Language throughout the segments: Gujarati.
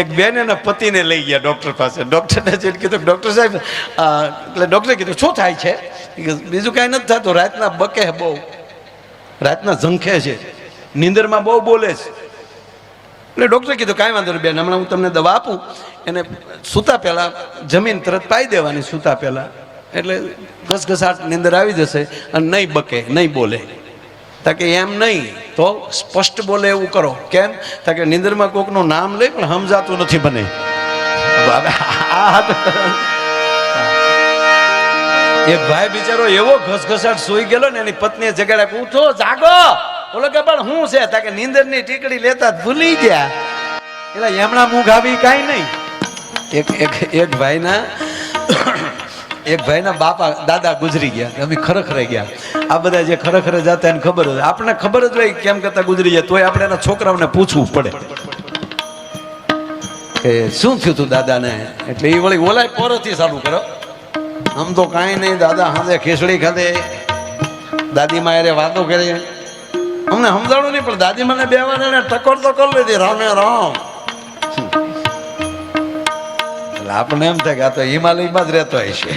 એક બેન એના પતિને લઈ ગયા ડૉક્ટર પાસે. ડૉક્ટરને જઈને કીધું, ડૉક્ટર સાહેબ એટલે ડૉક્ટરે કીધું, શું થાય છે? બીજું કાંઈ નથી થતું, રાતના બકે બહુ. રાતના ઝંખે છે. નીંદરમાં બહુ બોલે છે. એટલે ડૉક્ટરે કીધું, કાંઈ વાંધો નહીં બેન, હમણાં હું તમને દવા આપું. એને સૂતા પહેલાં જમીન તરત પાઈ દેવાની સૂતા પહેલાં. એટલે ઘસઘસાટ નીંદર આવી જશે અને નહીં બકે, નહીં બોલે. તાકે એમ નહીં, તો સ્પષ્ટ બોલે એવું કરો. કેમ? તાકે નિંદરમાં કોકનું નામ લઈ પણ સમજાતું નથી બને. એક ભાઈ બિચારો એવો ઘસઘસાટ સુઈ ગયેલો ને, એની પત્નીએ જગાડ્યા ઉઠો, જાગો. બોલો કે, પણ હું છે? તાકે નીંદરની ટીકડી લેતા ભૂલી ગયા. એટલે એમણા મુખ આવી કાંઈ નહીં. એક એક એક ભાઈના એક ભાઈના બાપા, દાદા ગુજરી ગયા, અમે ખરેખરે ગયા. આ બધા જે ખરેખરે જતા એને ખબર હોય. આપણને ખબર જ હોય કેમ કરતા ગુજરી જાય તોય આપણે એના છોકરાઓને પૂછવું પડે. કે શું થયું તું દાદાને? એટલે એ વળી ઓલાય પોરોથી ચાલુ કરો. આમ તો કાંઈ નહીં, દાદા હાથે ખીચડી ખાધે. દાદીમાં અરે વાતો કરી. અમને સમજાણું નહીં, પણ દાદી મને બે વાર એને ટકોર તો કરી લીધી, રામે રામ. એટલે આપણને એમ થાય કે આ તો હિમાલયમાં જ રહેતો હોય છે.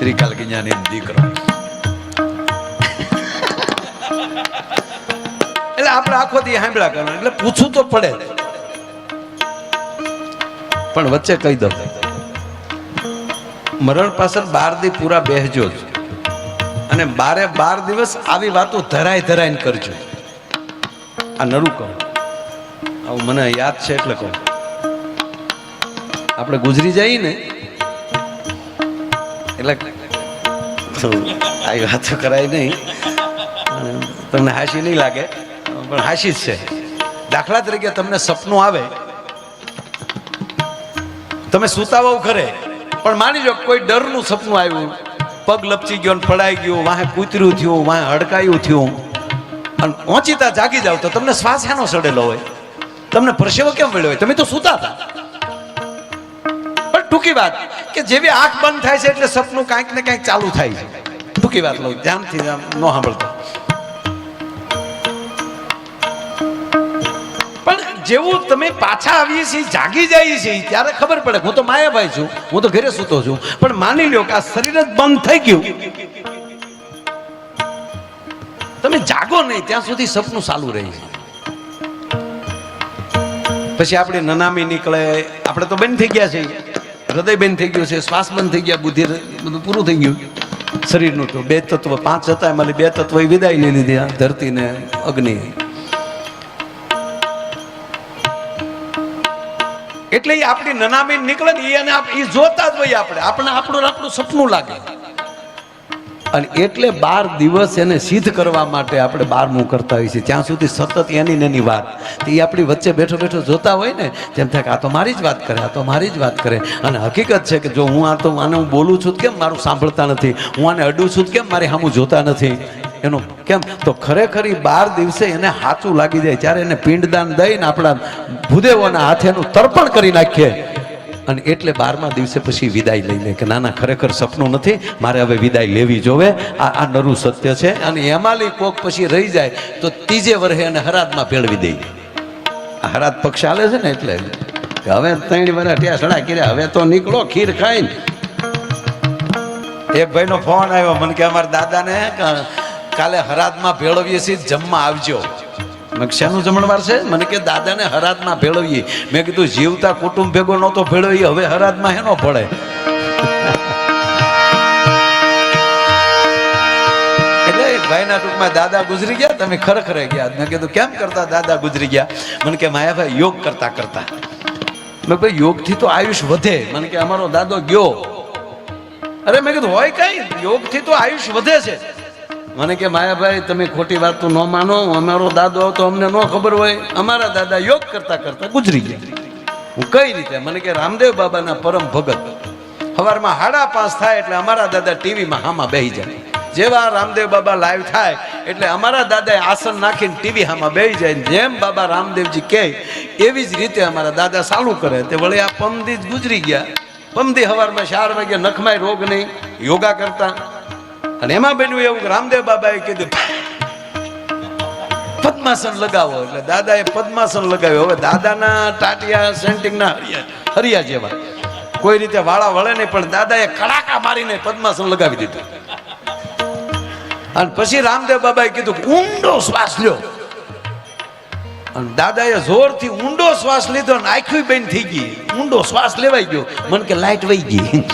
ત્રિકાલ જ્ઞાની દીકરો. એટલે આપણે આખો દી સાંભળા કરવાનું, એટલે પૂછવું તો પડે પણ વચ્ચે કહી દઉં. મરણ પાછળ બાર દી પૂરા બેહજો જ. અને બારે બાર દિવસ આવી વાતો ધરાય ધરાઈને કરજો. આ નરું કહું. આવું મને યાદ છે એટલે કહું. આપણે ગુજરી જઈએ ને, એટલે આવી વાતો કરાય નહીં. તમને હાસી નહીં લાગે, પણ હાસી જ છે. દાખલા તરીકે તમને સપનું આવે, તમે સુતા હોવ ખરે પણ માની લો કોઈ ડરનું સપનું આવ્યું, પગ લપચી ગયો ને પડાઈ ગયો, વાહે કૂતર્યું થયું, વાહે હડકાયું થયું, અને પહોંચીતા જાગી જાવ તો તમને શ્વાસ એનો સડેલો હોય? તમને પરસેવો કેમ મળ્યો હોય? તમે તો સુતા હતા. ટૂંકી વાત કે જેવી આંખ બંધ થાય છે એટલે સપનું કાંઈક ને કાંઈક ચાલુ થાય છે. ટૂંકી વાત લઉં, ધ્યાનથી ન સાંભળતો. પણ જેવું તમે પાછા આવીએ છીએ, જાગી જઈએ છીએ ત્યારે ખબર પડે હું તો માયાભાઈ છું, હું તો ઘરે સૂતો છું. પણ માની લ્યો કે આ શરીર જ બંધ થઈ ગયું. તમે જાગો નહીં, ત્યાં સુધી સપનું ચાલુ રહે છે. પછી આપણી નનામી નીકળે, આપણે તો બંધ થઈ ગયા છે હૃદય બંધ થઈ ગયું છે શ્વાસ બંધ થઈ ગયા, બુદ્ધિ બધું પૂરું થઈ ગયું. શરીરનું તો બે તત્વ, પાંચ હતા, એમાં બે તત્વ વિદાય લઈ લીધી આ ધરતી ને અગ્નિ. એટલે એ આપણી નનામી નીકળે ને એ આપ- એ જોતા જ હોય આપણે. આપણે આપણું આપણું સપનું લાગે. અને એટલે બાર દિવસ એને સિદ્ધ કરવા માટે આપણે બારમું કરતા હોઈએ છીએ. ત્યાં સુધી સતત એની ને એની વાત. એ આપણી વચ્ચે બેઠો બેઠો જોતા હોય ને તેમ થાય કે આ તો મારી જ વાત કરે, આ તો મારી જ વાત કરે. અને હકીકત છે કે જો હું આ તો આને હું બોલું છું કેમ મારું સાંભળતા નથી? હું આને અડું છું કેમ મારી સામું જોતા નથી? એનું કેમ? તો ખરેખર એ બાર દિવસે એને હાચું લાગી જાય. ત્યારે એને પિંડદાન દઈને આપણા ભૂદેવોના હાથે એનું તર્પણ કરી નાખીએ અને એટલે બારમા દિવસે પછી વિદાય લઈ લે કે ના ના ખરેખર સપનું નથી, મારે હવે વિદાય લેવી જોવે. આ આ નરું સત્ય છે. અને એમાંલી કોક પછી રહી જાય, તો ત્રીજે વર્ષે એને હરાદમાં ભેળવી દઈ હરાદ પક્ષ ચાલે છે ને એટલે હવે ત્રણ વર્ષ ત્યાં સડા કર્યા, હવે તો નીકળો, ખીર ખાઈને. એક ભાઈનો ફોન આવ્યો, મને કે અમારા દાદાને કાલે હરાદમાં ભેળવીએ છીએ, જમવા આવજો. મેં શેનું જમણવાર છે? મને કે, દાદાને હરાતમાં ભેળવીએ. મેં કીધું, જીવતા કુટુંબ ભેગો નહોતો ભેળવીએ, હવે હરાતમાં હેનો ભળે. એટલે ભાઈના ટૂંકમાં દાદા ગુજરી ગયા, તમે ખરેખર ગયા. મેં કીધું, કેમ કરતા દાદા ગુજરી ગયા? મને કે, માયાભાઈ, યોગ કરતા કરતા. મેં ભાઈ, યોગથી તો આયુષ વધે. મને કે, અમારો દાદો ગયો. અરે મેં કીધું, હોય કઈ? યોગથી તો આયુષ વધે છે. મને કે, માયાભાઈ, તમે ખોટી વાત ન માનો, અમારો દાદો તો અમને ન ખબર હોય. અમારા દાદા યોગ કરતા કરતા ગુજરી ગયા. હું કઈ રીતે? મને કે, રામદેવ બાબાના પરમ ભગત. સવારમાં હાડા પાસ થાય એટલે અમારા દાદા ટીવીમાં હામાં બેહી જાય. જેવા રામદેવ બાબા લાઈવ થાય એટલે અમારા દાદાએ આસન નાખીને ટીવી હામાં બેહી જાય. જેમ બાબા રામદેવજી કહે, એવી જ રીતે અમારા દાદા ચાલુ કરે. તે વળી આ પમદી જ ગુજરી ગયા. પમદી સવારમાં ચાર વાગે નખમાય રોગ નહીં. યોગા કરતા. અને એમાં બન્યું એવું રામદેવ બાબાએ કીધું પદ્માસન લગાવો. એટલે દાદાએ પદ્માસન લગાવ્યો. હવે દાદાના ટાટિયા, સેન્ટિંગના હરિયા જેવા. કોઈ રીતે વાળા વળે નહીં, પણ દાદાએ કડાકા મારીને પદ્માસન લગાવી દીધું. અને પછી રામદેવ બાબાએ કીધું ઊંડો શ્વાસ લ્યો. અને દાદાએ જોરથી ઊંડો શ્વાસ લીધો અને આખી બેન થઈ ગઈ. ઊંડો શ્વાસ લેવાઈ ગયો. મને કે લાઈટ વહી ગઈ.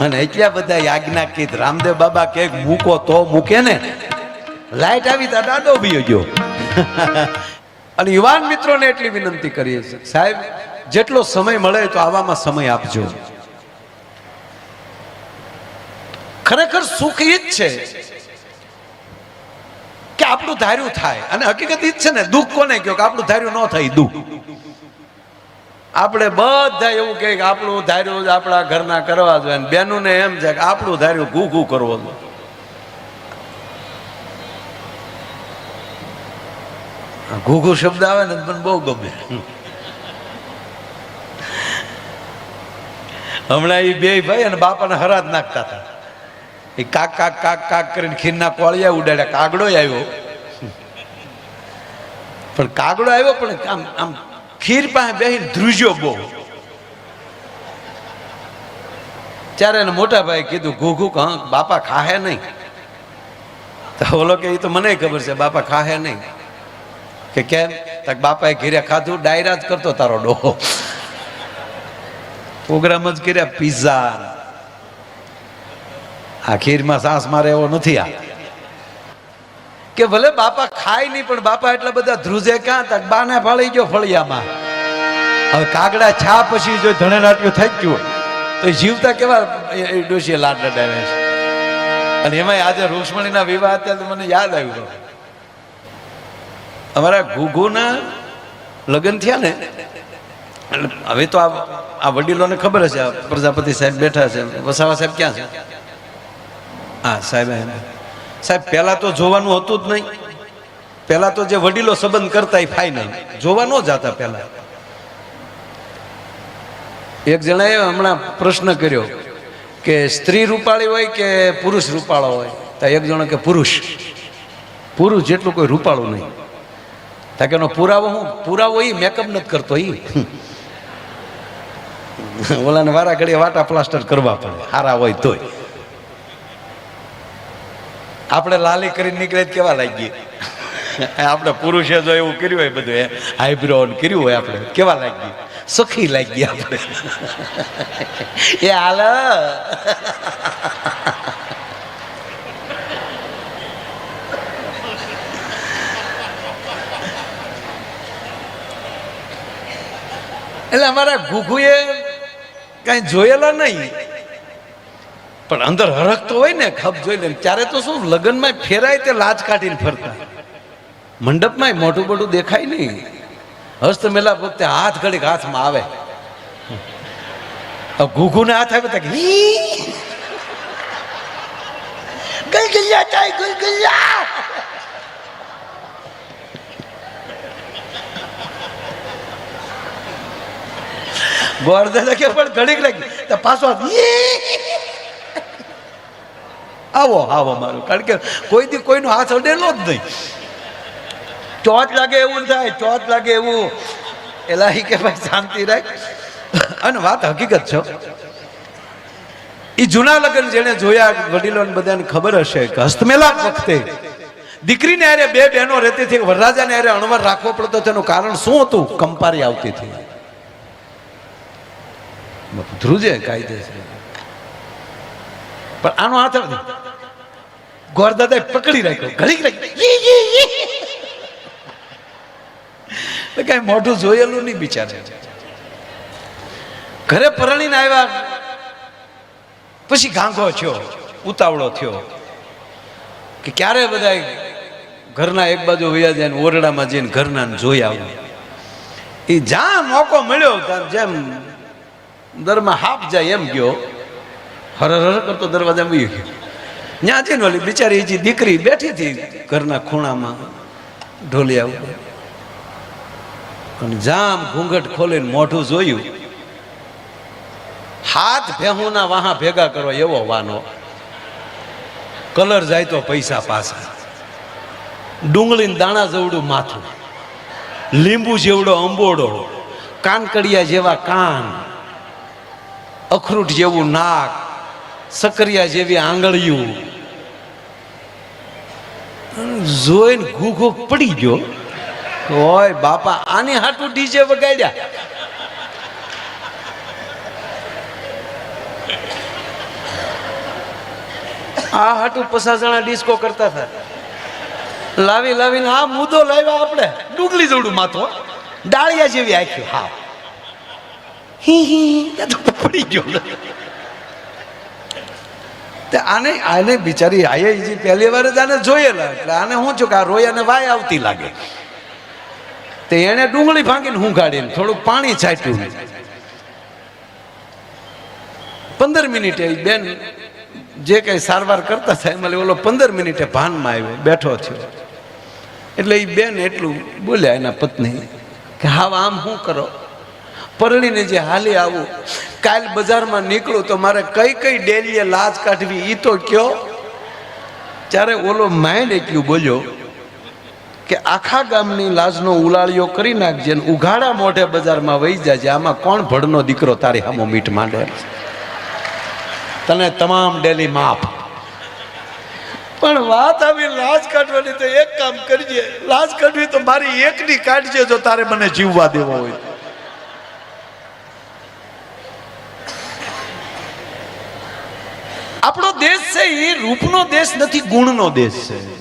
અને એટલા બધા યાજ્ઞાકીત રામદેવ બાબા કે મૂકો તો મૂકે ને. લાઈટ આવી ત્યાં દાદો બી ગયો. અને યુવાન મિત્રોને એટલી વિનંતી કરીએ છીએ. સાહેબ, જેટલો સમય મળે તો આવામાં સમય આપજો. ખરેખર સુખ ઈ જ છે કે આપણું ધાર્યું થાય. અને હકીકત ઈ જ છે ને, દુઃખ કોને કહ્યું કે આપણું ધાર્યું ન થાય, દુઃખ. આપણે બધા એવું કહે કે આપણું ધાર્યું જ આપણા ઘરના કરવા જોઈએ. અને બેનુંને એમ છે કે આપણું ધાર્યું ઘૂ ઘૂ કરવો જોઈએ. આ ઘૂ ઘૂ શબ્દ આવે ને પણ બહુ ગમે. હમણાં એ બે ભાઈ અને બાપાને હરાજ નાખતા હતા. એ કાક કાક કાક કાક કરીને ખીરના કોળિયા ઉડાડ્યા. કાગડો આવ્યો. પણ કાગડો આવ્યો પણ આમ આમ ખીર પાસે બેસી ધ્રુજ્યો બહુ ત્યારે એને મોટા ભાઈ કીધું ઘૂઘું હા, બાપા ખાહે નહીં. તો ઓલો કે એ તો મને ખબર છે, બાપા ખાહે નહીં. કે કેમ? તક બાપાએ ઘીરે ખાધું, ડાયરા જ કરતો તારો ડોહો. પ્રોગ્રામ જ કર્યા, પિઝા. આ ખીરમાં સાસ મારે એવો નથી આ. કે ભલે બાપા ખાય નહીં, પણ બાપા એટલા બધા ધ્રુજે ક્યાં? તક બાને ફળી ગયો ફળિયામાં. હવે કાગડા છા પછી જો ધણે રાટ્યું થઈ ગયું તો જીવતા કેવા ડોશીએ લાડ છે? અને એમાંય આજે રૂક્ષ્મણીના વિવાહ અત્યારે મને યાદ આવ્યું અમારા ઘુઘુના લગ્ન થયા ને હવે તો આ આ વડીલોને ખબર હશે પ્રજાપતિ સાહેબ બેઠા છે, વસાવા સાહેબ ક્યાં છે? હા, સાહેબ એમ. સાહેબ, પહેલાં તો જોવાનું હતું જ નહીં. પહેલાં તો જે વડીલો સંબંધ કરતા એ ફાઇનલ જોવા ન જતા પહેલાં. એક જણાએ હમણાં પ્રશ્ન કર્યો કે સ્ત્રી રૂપાળી હોય કે પુરુષ રૂપાળો હોય? તો એક જણો કે પુરુષ. પુરુષ જેટલું કોઈ રૂપાળું નહીં. તા કે એનો પુરાવો હું? પુરાવો એ મેકઅપ નથી કરતો એ ઓલાને વારા ઘડીએ વાટા પ્લાસ્ટર કરવા પડે. સારા હોય તોય. આપણે લાલી કરીને નીકળે કેવા લાગીએ? આપણે પુરુષે જો એવું કર્યું હોય બધું હાઈબ્રો કર્યું હોય આપણે, કેવા લાગીએ? સુખી લાગી આપણે. એ હાલ. એટલે અમારા ઘુઘુએ કઈ જોયેલા નહીં. પણ અંદર હરખતો હોય ને, ખપ જોઈ લે ત્યારે તો શું લગ્નમાં ફેરાય તે લાજ કાઢીને ફરતા. મંડપમાં મોટું મોટું દેખાય નહીં. હસ્ત મેલા વખતે હાથ ઘડીક હાથમાં આવે. ઘૂઘુને હાથ આવે તો પણ ઘડીક લાગી તો પાછો આવો આવો મારું. કારણ કે કોઈ દી કોઈનો હાથ અડેલો જ નહીં. ચોથ લાગે એવું થાય ચોથ લાગે એવું. એલા કે ભાઈ શાંતિ રાખ. અને વાત હકીકત છે એ જૂના લગ્ન જેને જોયા, વડીલોને બધાને ખબર હશે કે હસ્તમેલા વખતે દીકરીને હારે બે બહેનો રહેતી હતી, વરરાજાને હારે અણવર રાખવો પડતો તેનું કારણ શું હતું? કંપારી આવતી હતી. ધ્રુજે કાયદેસર પણ આનો હાથ ગોરદાદાએ પકડી રાખ્યો ઘડી રાખી કઈ મોઢું જોયેલું નહીં બિચારે. ઘરે પરણીને આવ્યા, પછી ઘાંઘો થયો, ઉતાવળો થયો, કે ક્યારે બધા ઘરના એક બાજુ વૈયા જાય ઓરડામાં જઈને ઘરના જોઈ આવું. એ જ્યાં મોકો મળ્યો ત્યાં જેમ દરમાં હાફ જાય એમ ગયો. હર હર કરતો દરવાજા બી ગયો. ત્યાં જઈને ઓલી બિચારી જે દીકરી બેઠી હતી ઘરના ખૂણામાં ઢોલિયા ઉપર અને જામ ઘૂંઘટ ખોલીને મોઢું જોયું. હાથ ભેહુના વાહા ભેગા કરો એવો વાનો. કલર જાય તો પૈસા પાછા. ડુંગળીને દાણા જેવડું માથું. લીંબુ જેવડો અંબોડો. કાનકડિયા જેવા કાન. અખરૂટ જેવું નાક. સકરિયા જેવી આંગળીયું. જોઈને ઘૂઘો પડી ગયો. હોય બાપા, આની હાટું ડીજે વગાડ્યા. આ હાટું પચાસ જણા ડિસ્કો કરતા હતા. લાવી લાવીને આ મુદ્દો લાવ્યા આપણે. ડુગલી જોડું માથો ડાળિયા જેવી આખ્યું, હા. હી હી પડી ગયો. તે આને આને બિચારી આયે જે પહેલી વાર જ આને જોયેલા. એટલે આને શું છું કે આ રોય અને વાય આવતી લાગે. તે એણે ડુંગળી ભાંગીને હું ગાડીને થોડુંક પાણી છાંટ્યું પંદર મિનિટે બેન જે કંઈ સારવાર કરતા થાય, એમાં ઓલો પંદર મિનિટે ભાનમાં આવ્યો, બેઠો થયો. એટલે એ બેન એટલું બોલ્યા એના પત્ની કે હા આમ શું કરો? પરણીને જે હાલી આવું, કાલ બજારમાં નીકળું તો મારે કઈ કઈ ડેલીએ લાજ કાઢવી એ તો કયો. ત્યારે ઓલો માઇન્ડ એટલું બોલ્યો કે આખા ગામની લાજનો ઉલાળિયો કરી નાખજે ને ઉઘાડા મોઢે બજારમાં વહી જાજે, આમાં કોણ ભડનો દીકરો તારી હામો મીઠ માંડે? તને તમામ ડેલી માફ. પણ વાત આવી, લાજ કાઢવાની તો એક કામ કરજે, લાજ કાઢવી તો મારી એકની કાઢજે જો તારે મને જીવવા દેવો હોય. આપણો દેશ છે એ રૂપનો દેશ નથી ગુણનો દેશ છે.